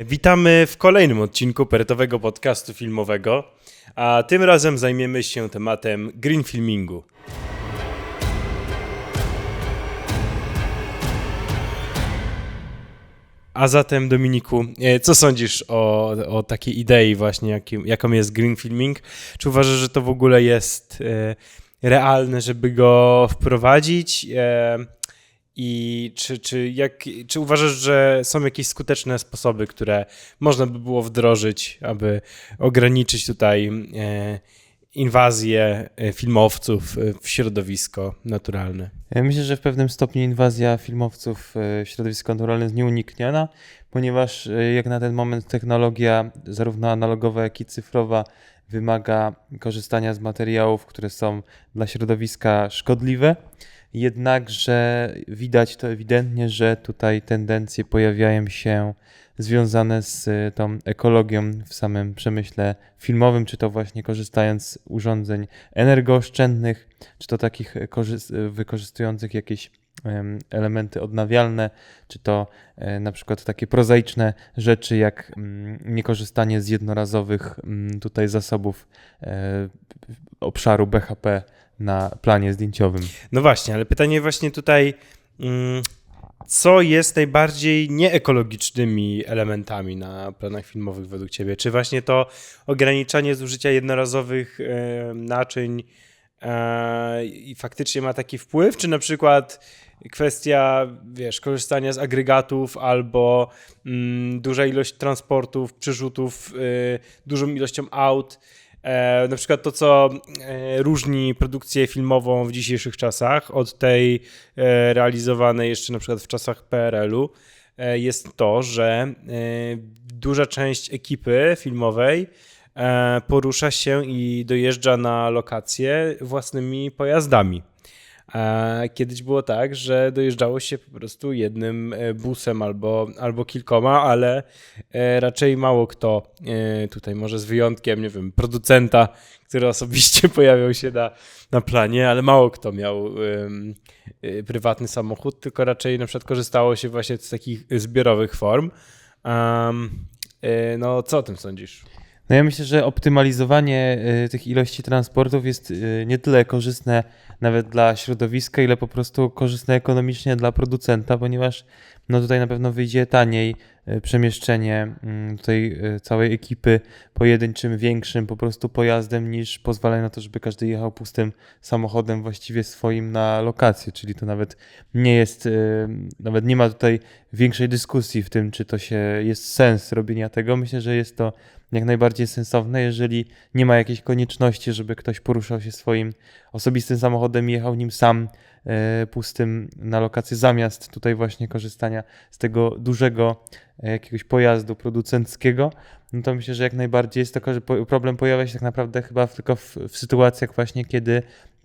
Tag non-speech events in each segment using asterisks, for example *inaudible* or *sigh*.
Witamy w kolejnym odcinku perytowego podcastu filmowego, a tym razem zajmiemy się tematem green filmingu. A zatem, Dominiku, e, co sądzisz o, o takiej idei właśnie, jakim, jaką jest green filming? Czy uważasz, że to w ogóle jest e, realne, żeby go wprowadzić? I czy, czy, jak, czy uważasz, że są jakieś skuteczne sposoby, które można by było wdrożyć, aby ograniczyć tutaj e, inwazję e, filmowców e, w środowisko naturalne? Ja myślę, że w pewnym stopniu inwazja filmowców w środowisko naturalne jest nieunikniona, ponieważ jak na ten moment technologia, zarówno analogowa, jak i cyfrowa, wymaga korzystania z materiałów, które są dla środowiska szkodliwe. Jednakże widać to ewidentnie, że tutaj tendencje pojawiają się związane z e, tą ekologią w samym przemyśle filmowym, czy to właśnie korzystając z urządzeń energooszczędnych, czy to takich korzys- wykorzystujących jakieś em, elementy odnawialne, czy to e, na przykład takie prozaiczne rzeczy jak mm, niekorzystanie z jednorazowych mm, tutaj zasobów e, obszaru BHP na planie zdjęciowym. No właśnie, ale pytanie właśnie tutaj, mm, co jest najbardziej nieekologicznymi elementami na planach filmowych według Ciebie? Czy właśnie to ograniczanie zużycia jednorazowych e, naczyń e, i faktycznie ma taki wpływ, czy na przykład kwestia, wiesz, korzystania z agregatów albo mm, duża ilość transportów, przerzutów, y, dużą ilością aut, E, na przykład to, co e, różni produkcję filmową w dzisiejszych czasach od tej e, realizowanej jeszcze na przykład w czasach PRL-u, jest to, że duża część ekipy filmowej porusza się i dojeżdża na lokacje własnymi pojazdami. A kiedyś było tak, że dojeżdżało się po prostu jednym e, busem albo, albo kilkoma, ale e, raczej mało kto e, tutaj, może z wyjątkiem, nie wiem, producenta, który osobiście *laughs* pojawiał się na, na planie, ale mało kto miał prywatny samochód, tylko raczej na przykład korzystało się właśnie z takich zbiorowych form. Um, no, co o tym sądzisz? No ja myślę, że optymalizowanie y, tych ilości transportów jest y, nie tyle korzystne nawet dla środowiska, ile po prostu korzystne ekonomicznie dla producenta, ponieważ no tutaj na pewno wyjdzie taniej y, przemieszczenie mm, tutaj całej ekipy pojedynczym, większym po prostu pojazdem, niż pozwala na to, żeby każdy jechał pustym samochodem właściwie swoim na lokację, czyli to nawet nie jest, nawet nie ma tutaj większej dyskusji w tym, czy to się jest sens robienia tego. Myślę, że jest to jak najbardziej sensowne, jeżeli nie ma jakiejś konieczności, żeby ktoś poruszał się swoim osobistym samochodem i jechał nim sam e, pustym na lokację, zamiast tutaj właśnie korzystania z tego dużego e, jakiegoś pojazdu producenckiego, no to myślę, że jak najbardziej jest to, problem pojawia się tak naprawdę chyba tylko w, w sytuacjach właśnie, kiedy,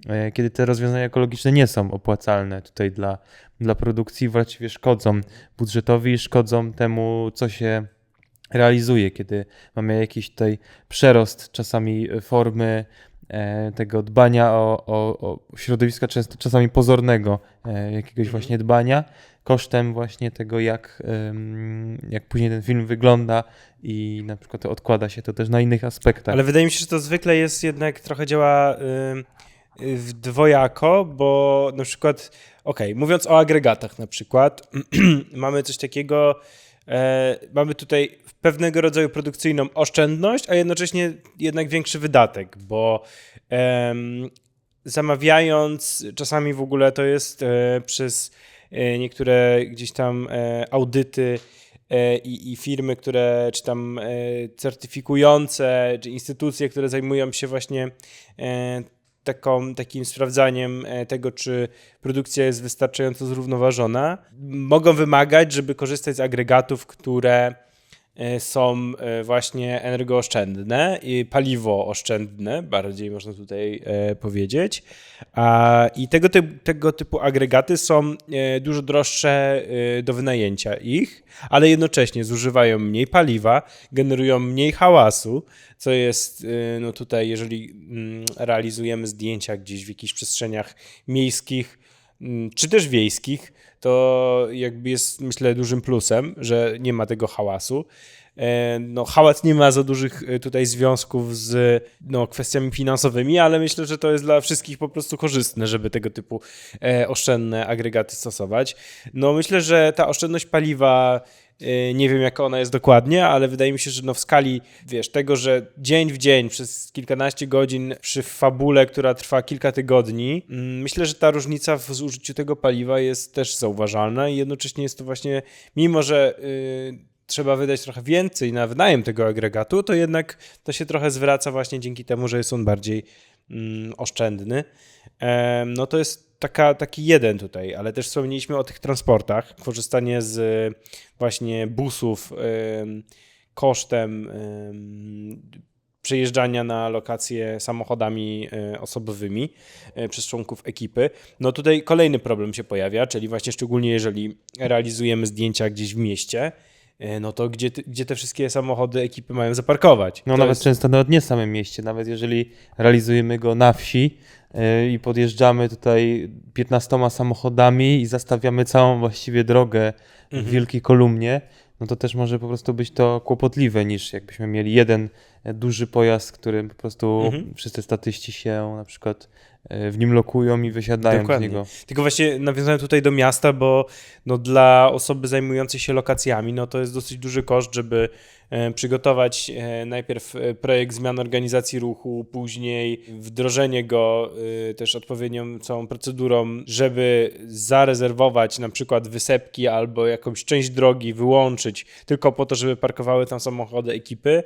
e, kiedy te rozwiązania ekologiczne nie są opłacalne tutaj dla, dla produkcji, właściwie szkodzą budżetowi, szkodzą temu, co się realizuje, kiedy mamy jakiś tutaj przerost czasami formy e, tego dbania o, o, o środowiska, często czasami pozornego e, jakiegoś Mhm. właśnie dbania, kosztem właśnie tego, jak, jak później ten film wygląda i na przykład odkłada się to też na innych aspektach. Ale wydaje mi się, że to zwykle jest jednak trochę działa w dwojako, bo na przykład, okej, mówiąc o agregatach na przykład, *clears throat* mamy coś takiego, e, mamy tutaj pewnego rodzaju produkcyjną oszczędność, a jednocześnie jednak większy wydatek, bo zamawiając, czasami w ogóle to jest e, przez e, niektóre gdzieś tam e, audyty e, i, i firmy, które czy tam e, certyfikujące, czy instytucje, które zajmują się właśnie e, taką, takim sprawdzaniem tego, czy produkcja jest wystarczająco zrównoważona, mogą wymagać, żeby korzystać z agregatów, które są e, właśnie energooszczędne i paliwooszczędne, bardziej można tutaj e, powiedzieć. I tego, typu, tego typu agregaty są e, dużo droższe e, do wynajęcia ich, ale jednocześnie zużywają mniej paliwa, generują mniej hałasu, co jest e, no tutaj, jeżeli mm, realizujemy zdjęcia gdzieś w jakichś przestrzeniach miejskich, czy też wiejskich, to jakby jest myślę dużym plusem, że nie ma tego hałasu. E, No, hałas nie ma za dużych e, tutaj związków z no, kwestiami finansowymi, ale myślę, że to jest dla wszystkich po prostu korzystne, żeby tego typu e, oszczędne agregaty stosować. No, myślę, że ta oszczędność paliwa, nie wiem jaka ona jest dokładnie, ale wydaje mi się, że no, w skali, wiesz, tego, że dzień w dzień przez kilkanaście godzin przy fabule, która trwa kilka tygodni, mm, myślę, że ta różnica w zużyciu tego paliwa jest też zauważalna i jednocześnie jest to właśnie, mimo że y, trzeba wydać trochę więcej na wynajem tego agregatu, to jednak to się trochę zwraca właśnie dzięki temu, że jest on bardziej mm, oszczędny. Em, no to jest taka, taki jeden tutaj, ale też wspomnieliśmy o tych transportach. Korzystanie z właśnie busów em, kosztem em, przejeżdżania na lokacje samochodami e, osobowymi e, przez członków ekipy. No tutaj kolejny problem się pojawia, czyli właśnie szczególnie jeżeli realizujemy zdjęcia gdzieś w mieście, e, no to gdzie, gdzie te wszystkie samochody ekipy mają zaparkować? No To nawet jest- często nawet nie w samym mieście, nawet jeżeli realizujemy go na wsi i podjeżdżamy tutaj 15 samochodami i zastawiamy całą właściwie drogę w Mhm. wielkiej kolumnie, no to też może po prostu być to kłopotliwe niż jakbyśmy mieli jeden e, duży pojazd, którym po prostu Mhm. wszyscy statyści się na przykład e, w nim lokują i wysiadają Dokładnie. z niego. Tylko właśnie nawiązałem tutaj do miasta, bo no dla osoby zajmującej się lokacjami, no to jest dosyć duży koszt, żeby e, przygotować e, najpierw e, projekt zmian organizacji ruchu, później wdrożenie go e, też odpowiednią całą procedurą, żeby zarezerwować na przykład wysepki albo jakąś część drogi wyłączyć tylko po to, żeby parkowały tam samochody ekipy.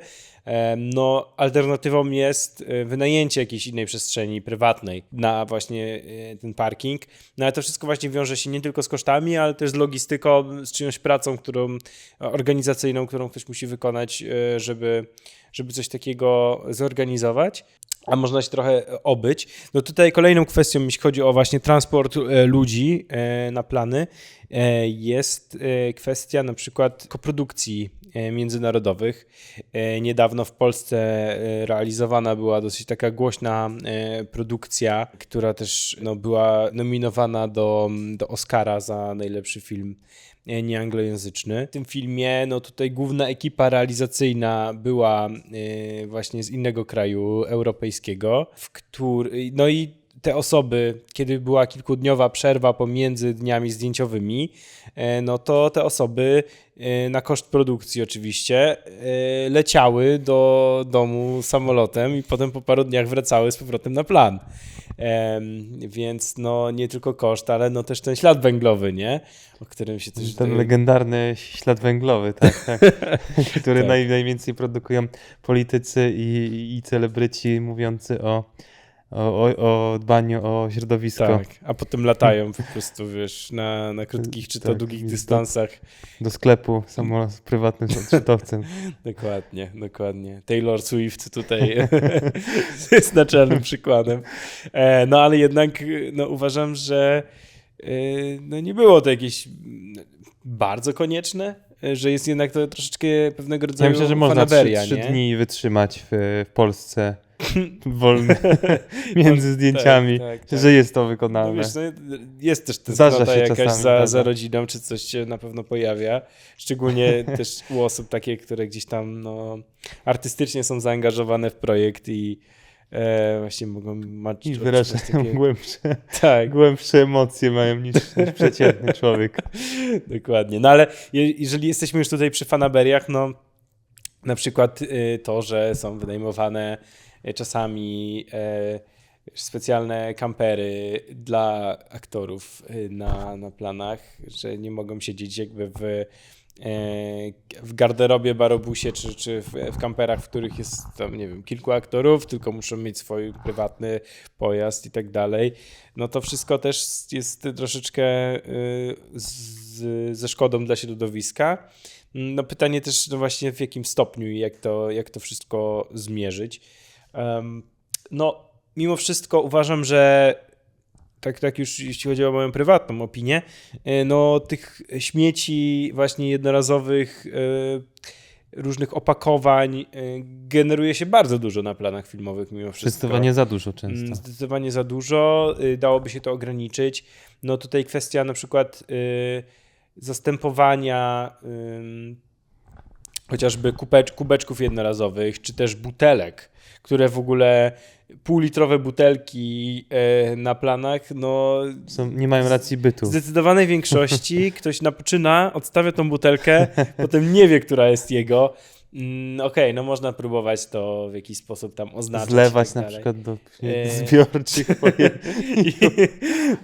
No, alternatywą jest e, wynajęcie jakiejś innej przestrzeni prywatnej na właśnie e, ten parking. No ale to wszystko właśnie wiąże się nie tylko z kosztami, ale też z logistyką, z czyjąś pracą, którą organizacyjną, którą ktoś musi wykonać, e, żeby, żeby coś takiego zorganizować. A można się trochę obyć. No tutaj kolejną kwestią, jeśli chodzi o właśnie transport e, ludzi e, na plany, e, jest e, kwestia na przykład koprodukcji e, międzynarodowych. E, Niedawno w Polsce e, realizowana była dosyć taka głośna e, produkcja, która też no, była nominowana do, do Oscara za najlepszy film e, nieanglojęzyczny. W tym filmie no tutaj główna ekipa realizacyjna była e, właśnie z innego kraju europejskiego, w który, no i te osoby, kiedy była kilkudniowa przerwa pomiędzy dniami zdjęciowymi, e, no to te osoby e, na koszt produkcji oczywiście e, leciały do domu samolotem i potem po paru dniach wracały z powrotem na plan. Więc no nie tylko koszt, ale no też ten ślad węglowy, nie? O którym się też... Ten legendarny ślad węglowy, tak, tak. *laughs* który Tak. naj, najwięcej produkują politycy i, i celebryci mówiący o, o, o, o dbaniu o środowisko. Tak, a potem latają po prostu, wiesz, na, na krótkich czy to Tak, długich dystansach. Do sklepu samolot z prywatnym *laughs* odczytowcem. Dokładnie, dokładnie. Taylor Swift tutaj *laughs* jest naczelnym przykładem. E, No ale jednak no, uważam, że e, no, nie było to jakieś mm, bardzo konieczne, e, że jest jednak to troszeczkę pewnego Ja rodzaju myślę, że można trzy, fanaberia, trzy nie? dni wytrzymać w, w Polsce *laughs* wolne *laughs* między zdjęciami, Tak, tak, tak. że jest to No wykonalne. wiesz, no, jest też tęsknota jakaś czasami, za, za rodziną, czy coś się na pewno pojawia. Szczególnie *laughs* też u osób takie, które gdzieś tam no, artystycznie są zaangażowane w projekt i e, właśnie mogą mać I wyrażają takie- głębsze, Tak, głębsze emocje mają niż, niż przeciętny człowiek. dokładnie. No ale je, jeżeli jesteśmy już tutaj przy fanaberiach, no na przykład y, to, że są wynajmowane czasami e, specjalne kampery dla aktorów y, na, na planach, że nie mogą siedzieć jakby w, e, w garderobie, barobusie czy, czy w, w kamperach, w których jest tam, nie wiem, kilku aktorów, tylko muszą mieć swój prywatny pojazd i tak dalej. No to wszystko też jest troszeczkę z, ze szkodą dla środowiska. No pytanie też no właśnie w jakim stopniu i jak to, jak to wszystko zmierzyć. No mimo wszystko uważam, że tak, tak już jeśli chodzi o moją prywatną opinię, y, no tych śmieci właśnie jednorazowych, y, różnych opakowań y, generuje się bardzo dużo na planach filmowych mimo wszystko. Zdecydowanie za dużo Mm, często. Zdecydowanie za dużo, dałoby się to ograniczyć. No tutaj kwestia na przykład zastępowania chociażby kubecz, kubeczków jednorazowych, czy też butelek, które w ogóle półlitrowe butelki e, na planach, no Są, nie mają racji bytu. w zdecydowanej większości *laughs* ktoś napoczyna, odstawia tą butelkę, *laughs* potem nie wie, która jest jego. Mm, Okej, no można próbować to w jakiś sposób tam oznaczyć. i Zlewać tak na dalej. przykład do E, zbiorczych. *laughs* I,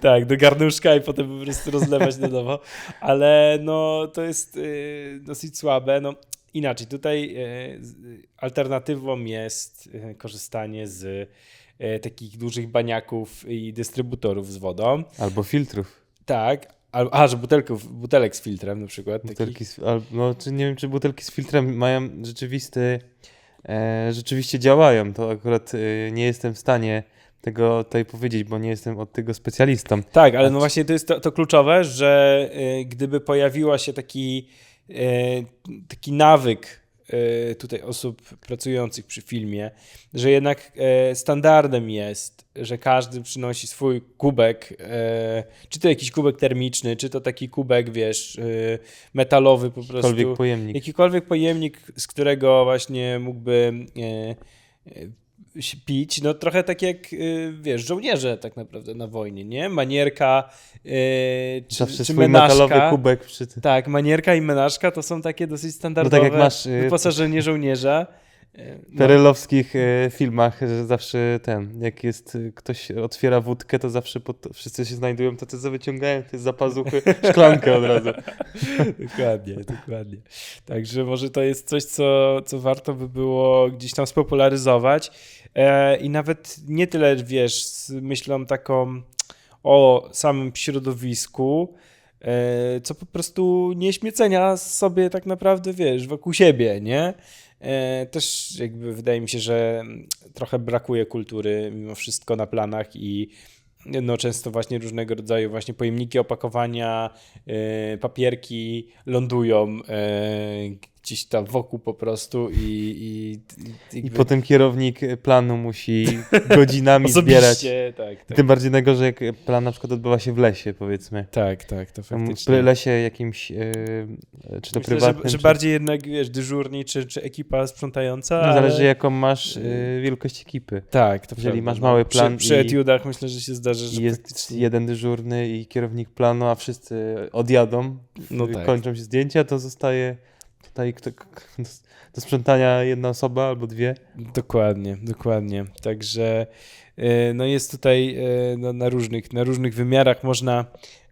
tak, do garnuszka i potem po prostu rozlewać na nowo. Ale no to jest y, dosyć słabe. No inaczej, tutaj z- alternatywą jest y, korzystanie z y, takich dużych baniaków i dystrybutorów z wodą. Albo filtrów. Tak. Al- A, że butelków, butelek z filtrem na przykład. Butelki z, no, czy nie wiem, czy butelki z filtrem mają rzeczywisty, e, rzeczywiście działają. To akurat e, nie jestem w stanie tego tutaj powiedzieć, bo nie jestem od tego specjalistą. Tak, ale no właśnie to jest to, to kluczowe, że y, gdyby pojawiła się taki, taki nawyk y, tutaj osób pracujących przy filmie, że jednak y, standardem jest, że każdy przynosi swój kubek, czy to jakiś kubek termiczny, czy to taki kubek, wiesz, metalowy po prostu. Jakikolwiek pojemnik. Jakikolwiek pojemnik, z którego właśnie mógłby e, e, pić, no trochę tak jak, e, wiesz, żołnierze tak naprawdę na wojnie, nie? Manierka e, czy, Zawsze czy menażka. metalowy kubek przy tym. Tak, manierka i menażka to są takie dosyć No standardowe tak jak masz e, wyposażenie żołnierza. W No, perelowskich e, filmach, że zawsze ten, jak jest e, ktoś otwiera wódkę, to zawsze pod, wszyscy się znajdują, to co wyciągają, to jest za pazuchy *laughs* szklankę od razu. dokładnie, dokładnie. Także może to jest coś, co, co warto by było gdzieś tam spopularyzować e, i nawet nie tyle, wiesz, z myślą taką o samym środowisku, co po prostu nieśmiecenia sobie tak naprawdę, wiesz, wokół siebie, nie? E, też jakby wydaje mi się, że trochę brakuje kultury mimo wszystko na planach i no często właśnie różnego rodzaju właśnie pojemniki, opakowania, e, papierki lądują e, gdzieś tam wokół po prostu i, i, i, I jakby potem kierownik planu musi *laughs* godzinami zbierać. tak, tak, Tym bardziej najgorzej, jak plan na przykład odbywa się w lesie, powiedzmy. tak, tak, to W faktycznie. lesie jakimś, e, czy to Myślę, prywatnym, że, że czy... bardziej jednak, wiesz, dyżurni czy, czy ekipa sprzątająca, No, ale... Zależy jaką masz e, wielkość ekipy. Tak, to Jeżeli prawda, masz no. mały plan Przy, przy i- etiudach myślę, że się zdarzy, że I jest faktycznie... jeden dyżurny i kierownik planu, a wszyscy odjadą, No y, tak. kończą się zdjęcia, to zostaje tutaj do, do sprzątania jedna osoba albo dwie. Dokładnie, dokładnie. Także no jest tutaj e, no, na, różnych, na różnych wymiarach można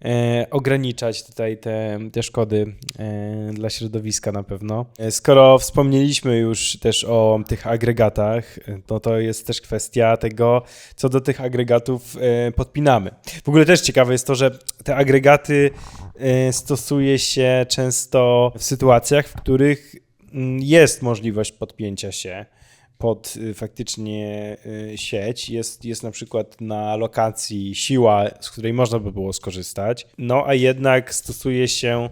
e, ograniczać tutaj te, te szkody e, dla środowiska na pewno. E, Skoro wspomnieliśmy już też o tych agregatach, e, to jest też kwestia tego, co do tych agregatów e, podpinamy. W ogóle też ciekawe jest to, że te agregaty e, stosuje się często w sytuacjach, w których mm, jest możliwość podpięcia się pod y, faktycznie y, sieć. Jest, jest na przykład na lokacji siła, z której można by było skorzystać. No a jednak stosuje się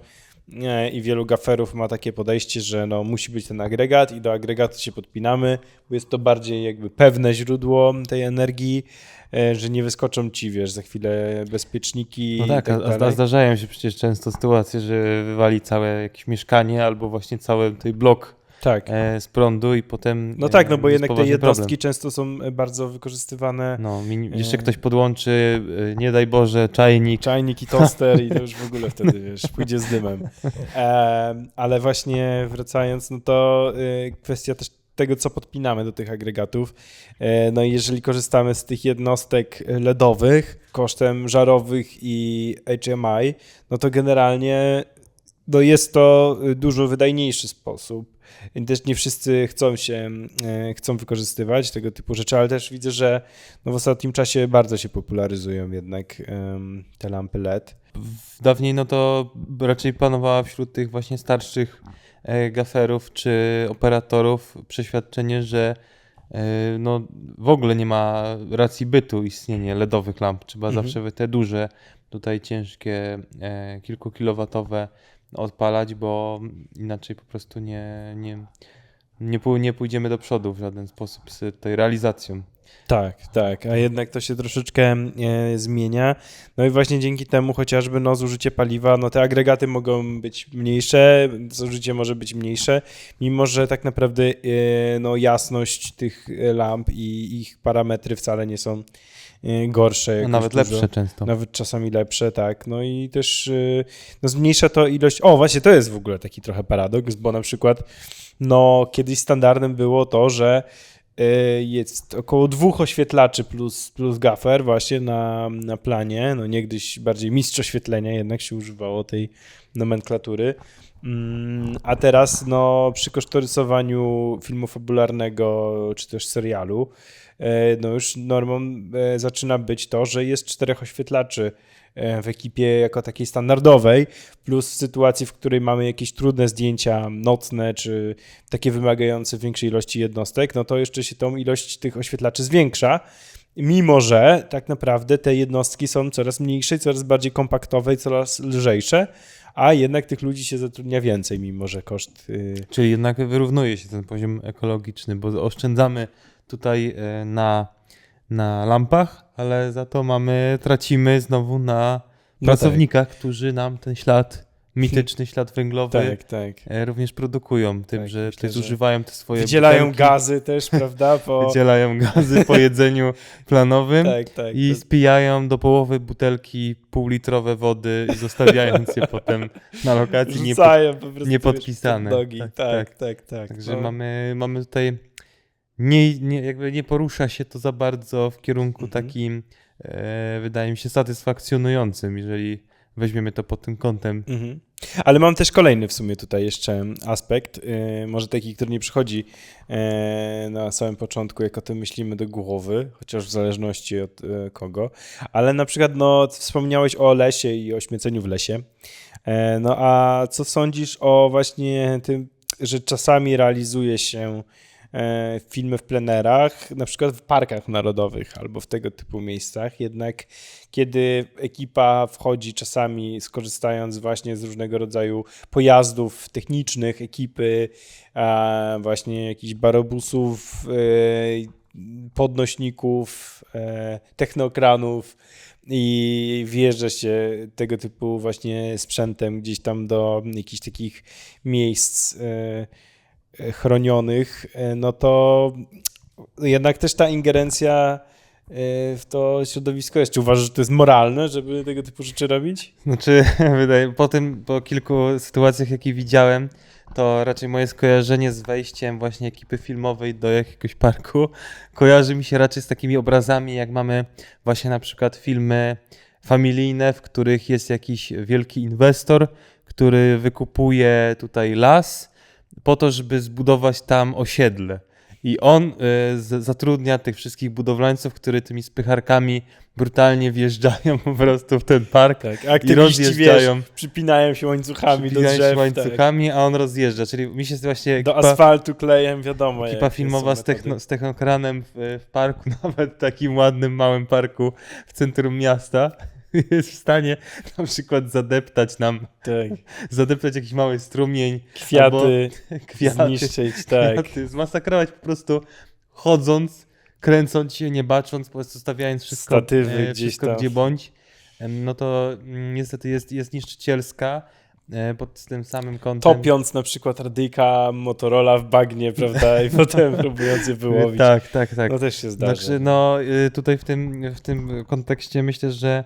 e, i wielu gaferów ma takie podejście, że no, musi być ten agregat i do agregatu się podpinamy, bo jest to bardziej jakby pewne źródło tej energii, że nie wyskoczą ci, wiesz, za chwilę bezpieczniki No tak, tak a, zdarzają się przecież często sytuacje, że wywali całe jakieś mieszkanie albo właśnie cały tutaj blok Tak. e, z prądu i potem No tak, no e, bo jednak te jednostki problem. często są e, bardzo wykorzystywane. No, jeszcze ktoś podłączy, nie daj Boże, czajnik. Czajnik i toster i to już w ogóle wtedy, wiesz, pójdzie z dymem. Em, ale właśnie wracając, no to kwestia też tego, co podpinamy do tych agregatów. No i jeżeli korzystamy z tych jednostek LEDowych kosztem żarowych i HMI, no to generalnie no jest to dużo wydajniejszy sposób. Też nie wszyscy chcą się, e, chcą wykorzystywać tego typu rzeczy, ale też widzę, że no w ostatnim czasie bardzo się popularyzują jednak te lampy LED. Dawniej no to raczej panowała wśród tych właśnie starszych e, gaferów czy operatorów przeświadczenie, że e, no, w ogóle nie ma racji bytu istnienie LEDowych lamp. Trzeba Mhm. zawsze te duże, tutaj ciężkie, kilkukilowatowe odpalać, bo inaczej po prostu nie, nie, nie, nie pójdziemy do przodu w żaden sposób z tej realizacją. Tak, tak, a jednak to się troszeczkę e, zmienia. No i właśnie dzięki temu chociażby no, zużycie paliwa, no te agregaty mogą być mniejsze, zużycie może być mniejsze, mimo że tak naprawdę e, no, jasność tych lamp i ich parametry wcale nie są gorsze. No, jakoś nawet dużo. lepsze często. Nawet czasami lepsze, tak. No i też y, no zmniejsza to ilość. O, właśnie to jest w ogóle taki trochę paradoks, bo na przykład no kiedyś standardem było to, że y, jest około dwóch oświetlaczy plus, plus gaffer właśnie na, na planie. No niegdyś bardziej mistrz oświetlenia jednak się używało tej nomenklatury. Mm, A teraz no, przy kosztorysowaniu filmu fabularnego czy też serialu, e, no już normą e, zaczyna być to, że jest czterech oświetlaczy e, w ekipie jako takiej standardowej, plus w sytuacji, w której mamy jakieś trudne zdjęcia nocne, czy takie wymagające większej ilości jednostek, no to jeszcze się tą ilość tych oświetlaczy zwiększa. Mimo, że tak naprawdę te jednostki są coraz mniejsze, coraz bardziej kompaktowe i coraz lżejsze, a jednak tych ludzi się zatrudnia więcej, mimo że koszt. y, Czyli jednak wyrównuje się ten poziom ekologiczny, bo oszczędzamy tutaj e, na, na lampach, ale za to mamy, tracimy znowu na No pracownikach, którzy nam ten ślad, mityczny ślad węglowy Tak, tak. e, również produkują tym, Tak, że myślę, zużywają te swoje Wydzielają butelki, gazy też, prawda? *laughs* Po... wydzielają gazy po *laughs* jedzeniu planowym Tak, tak. i to- spijają do połowy butelki półlitrowe wody, zostawiając je *laughs* potem na lokacji. Nie, Rzucają po prostu niepodpisane. wiesz, nogi. Tak, Tak, tak. tak, tak. Także no. mamy, mamy tutaj nie, nie, jakby nie porusza się to za bardzo w kierunku Mhm. takim, e, wydaje mi się, satysfakcjonującym, jeżeli weźmiemy to pod tym kątem. Mhm. Ale mam też kolejny w sumie tutaj jeszcze aspekt, yy, może taki, który nie przychodzi yy, na samym początku, jak o tym myślimy do głowy, chociaż w zależności od yy, kogo, ale na przykład no, wspomniałeś o lesie i o śmieceniu w lesie, Yy, no a co sądzisz o właśnie tym, że czasami realizuje się e, filmy w plenerach, na przykład w parkach narodowych albo w tego typu miejscach, jednak kiedy ekipa wchodzi czasami skorzystając właśnie z różnego rodzaju pojazdów technicznych, ekipy, właśnie jakichś barobusów, e, podnośników, e, technokranów i wjeżdża się tego typu właśnie sprzętem gdzieś tam do jakichś takich miejsc e, e, chronionych, e, no to jednak też ta ingerencja e, w to środowisko jest. Czy uważasz, że to jest moralne, żeby tego typu rzeczy robić? Znaczy, *laughs* wydaje, po tym, po kilku sytuacjach, jakie widziałem, to raczej moje skojarzenie z wejściem właśnie ekipy filmowej do jakiegoś parku *laughs* kojarzy mi się raczej z takimi obrazami, jak mamy właśnie na przykład filmy familijne, w których jest jakiś wielki inwestor, który wykupuje tutaj las po to, żeby zbudować tam osiedle. I on y, zatrudnia tych wszystkich budowlańców, którzy tymi spycharkami brutalnie wjeżdżają po prostu w ten park Tak, i aktywiści, wiesz, rozjeżdżają przypinają się łańcuchami do przypinają drzew, się łańcuchami, a on rozjeżdża. Czyli mi się właśnie tak, do ekipa, asfaltu klejem, wiadomo. ekipa filmowa z, techno, z technokranem w, w parku, *laughs* nawet takim ładnym, małym parku w centrum miasta, *laughs* jest w stanie na przykład zadeptać nam, Tak. *laughs* zadeptać jakiś mały strumień, Kwiaty, albo *laughs* kwiaty, zniszczyć, tak. kwiaty, zmasakrować po prostu chodząc, kręcąc się, nie bacząc, po prostu stawiając wszystko, Statywy e, gdzieś wszystko tam. gdzie bądź, no to mm, niestety jest, jest niszczycielska e, pod tym samym kątem. Topiąc na przykład radyjka Motorola w bagnie, prawda, i potem próbując je wyłowić. Tak, tak, tak. No też się zdarza. Znaczy, no y, tutaj w tym, w tym kontekście myślę, że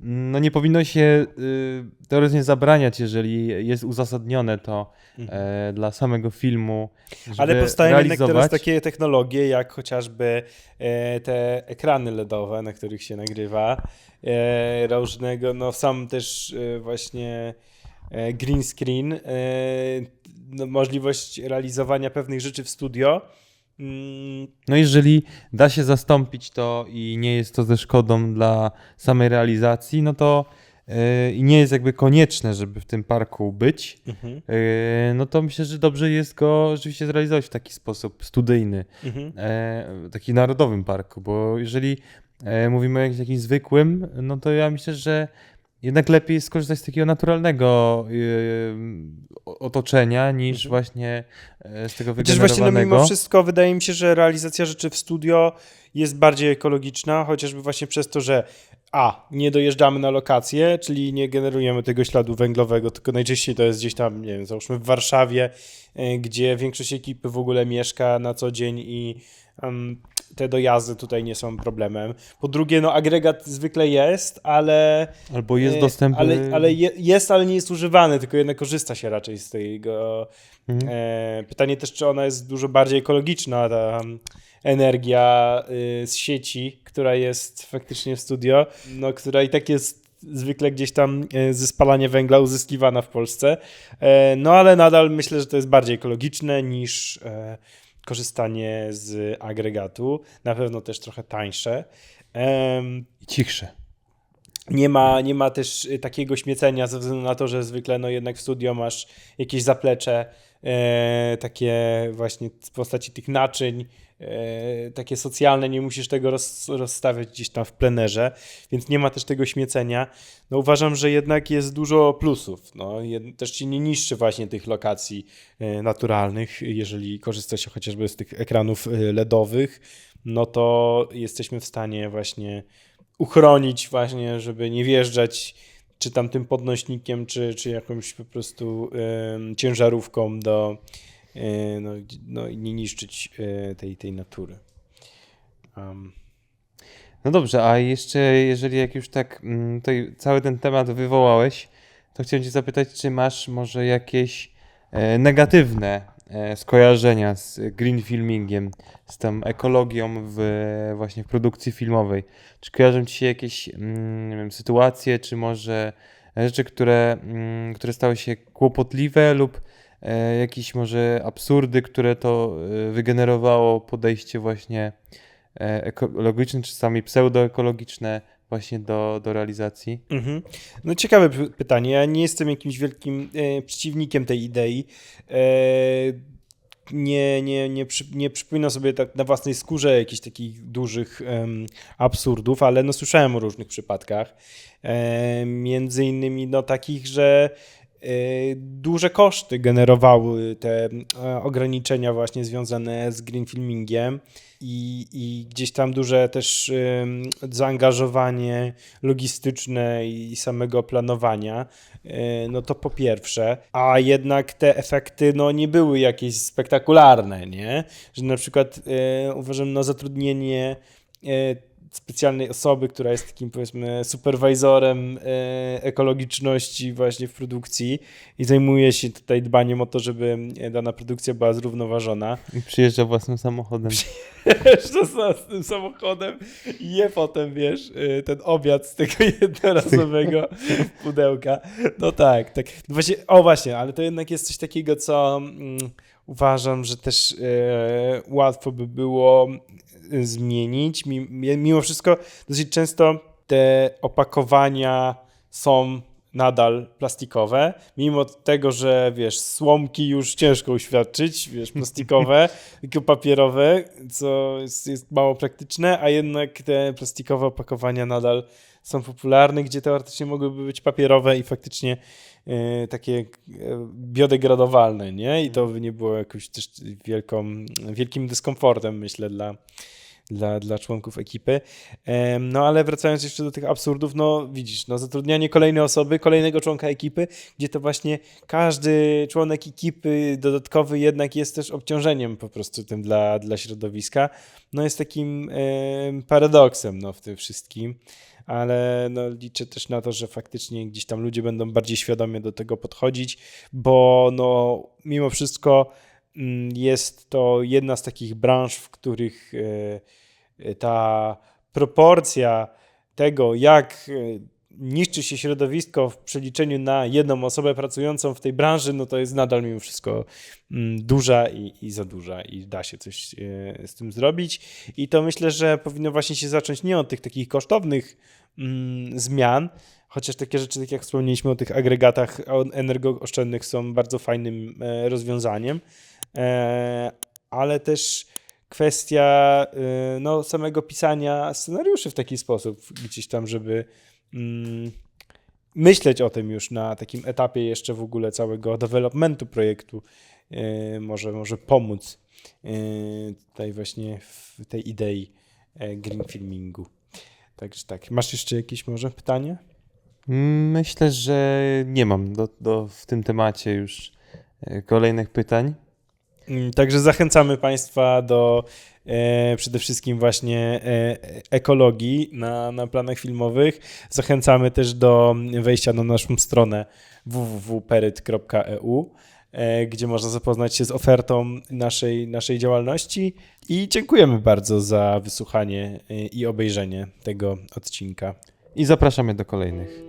no nie powinno się y, teoretycznie zabraniać, jeżeli jest uzasadnione to e, dla samego filmu, Ale powstają jednak realizować. teraz takie technologie, jak chociażby e, te ekrany LEDowe, na których się nagrywa, e, różnego, no sam też właśnie green screen, no, możliwość realizowania pewnych rzeczy w studio. Mm, No jeżeli da się zastąpić to i nie jest to ze szkodą dla samej realizacji, no to y, i nie jest jakby konieczne, żeby w tym parku być, mhm, y, no to myślę, że dobrze jest go rzeczywiście zrealizować w taki sposób studyjny. mhm. e, taki narodowym parku, bo jeżeli e, mówimy o jakimś takim zwykłym, no to ja myślę, że jednak lepiej skorzystać z takiego naturalnego yy, otoczenia niż Mhm. właśnie e, z tego Chociaż właśnie no, wygenerowanego. mimo wszystko wydaje mi się, że realizacja rzeczy w studio jest bardziej ekologiczna, chociażby właśnie przez to, że a, nie dojeżdżamy na lokację, czyli nie generujemy tego śladu węglowego, tylko najczęściej to jest gdzieś tam, nie wiem, załóżmy w Warszawie, y, gdzie większość ekipy w ogóle mieszka na co dzień i em, te dojazdy tutaj nie są problemem. Po drugie, no agregat zwykle jest, ale Albo jest E, dostępny. Ale, ale je, jest, ale nie jest używany, tylko jednak korzysta się raczej z tego. Mhm. E, pytanie też, czy ona jest dużo bardziej ekologiczna, ta mm, energia y, z sieci, która jest faktycznie w studio, no, która i tak jest zwykle gdzieś tam e, ze spalania węgla uzyskiwana w Polsce. E, no ale nadal myślę, że to jest bardziej ekologiczne niż korzystanie z agregatu. Na pewno też trochę tańsze. I cichsze. nie ma, nie ma też y, takiego śmiecenia ze względu na to, że zwykle no jednak w studio masz jakieś zaplecze, e, takie właśnie w postaci tych naczyń, takie socjalne, nie musisz tego roz, rozstawiać gdzieś tam w plenerze, więc nie ma też tego śmiecenia. No uważam, że jednak jest dużo plusów. No, też ci nie niszczy właśnie tych lokacji e, naturalnych, jeżeli korzysta się chociażby z tych ekranów e, LEDowych, no to jesteśmy w stanie właśnie uchronić właśnie, żeby nie wjeżdżać czy tam tym podnośnikiem, czy, czy jakąś po prostu ciężarówką do e, no, gdzie- no, i nie niszczyć e, tej, tej natury. Um, No dobrze, a jeszcze jeżeli jak już tak mm, cały ten temat wywołałeś, to chciałem cię zapytać, czy masz może jakieś e, negatywne e, skojarzenia z green filmingiem, z tą ekologią w, właśnie w produkcji filmowej? Czy kojarzą ci się jakieś mm, wiem, sytuacje, czy może rzeczy, które, mm, które stały się kłopotliwe lub e, jakieś może absurdy, które to e, wygenerowało podejście właśnie e, ekologiczne, czy czasami pseudoekologiczne właśnie do, do realizacji? Mhm. No ciekawe py- pytanie. Ja nie jestem jakimś wielkim e, przeciwnikiem tej idei. E, nie, nie, nie, przy, nie przypominam sobie tak na własnej skórze jakichś takich dużych em, absurdów, ale no słyszałem o różnych przypadkach. E, między innymi no takich, że e, duże koszty generowały te e, ograniczenia właśnie związane z green filmingiem i, i gdzieś tam duże też zaangażowanie logistyczne i samego planowania, e, no to po pierwsze, a jednak te efekty no nie były jakieś spektakularne, nie? Że na przykład e, uważam na zatrudnienie specjalnej osoby, która jest takim powiedzmy superwajzorem e, ekologiczności właśnie w produkcji i zajmuje się tutaj dbaniem o to, żeby e, dana produkcja była zrównoważona. I Przyjeżdża własnym samochodem. *laughs* Z tym samochodem i je potem, wiesz, y, ten obiad z tego *laughs* jednorazowego pudełka. No tak, tak. No właśnie, o właśnie, ale to jednak jest coś takiego, co mm, uważam, że też e, łatwo by było y, zmienić. Mi- Mimo wszystko dosyć często te opakowania są nadal plastikowe, mimo tego, że wiesz, słomki już ciężko uświadczyć, wiesz, plastikowe, *laughs* tylko papierowe, co jest, jest mało praktyczne, a jednak te plastikowe opakowania nadal są popularne, gdzie teoretycznie mogłyby być papierowe i faktycznie e, takie e, biodegradowalne, nie? I to by nie było jakimś też wielką, wielkim dyskomfortem, myślę, dla, dla, dla członków ekipy. No ale wracając jeszcze do tych absurdów, no widzisz, no zatrudnianie kolejnej osoby, kolejnego członka ekipy, gdzie to właśnie każdy członek ekipy dodatkowy jednak jest też obciążeniem po prostu tym dla, dla środowiska, no jest takim em, paradoksem no, w tym wszystkim. Ale no, liczę też na to, że faktycznie gdzieś tam ludzie będą bardziej świadomie do tego podchodzić, bo no, mimo wszystko mm, jest to jedna z takich branż, w których e, ta proporcja tego, jak e, niszczy się środowisko w przeliczeniu na jedną osobę pracującą w tej branży, no to jest nadal mimo wszystko mm, duża i, i za duża i da się coś e, z tym zrobić. I to myślę, że powinno właśnie się zacząć nie od tych takich kosztownych mm, zmian, chociaż takie rzeczy, tak jak wspomnieliśmy o tych agregatach energooszczędnych są bardzo fajnym e, rozwiązaniem, e, ale też kwestia no, samego pisania scenariuszy w taki sposób, gdzieś tam, żeby mm, myśleć o tym już na takim etapie jeszcze w ogóle całego developmentu projektu e, może, może pomóc e, tutaj właśnie w tej idei e, green filmingu. Także tak. Masz jeszcze jakieś może pytanie? Myślę, że nie mam do, do, w tym temacie już kolejnych pytań. Mm, Także zachęcamy Państwa do e, przede wszystkim właśnie e, ekologii na, na planach filmowych. Zachęcamy też do wejścia na naszą stronę www.peryt.eu, e, gdzie można zapoznać się z ofertą naszej, naszej działalności. I dziękujemy bardzo za wysłuchanie e, i obejrzenie tego odcinka. I zapraszamy do kolejnych.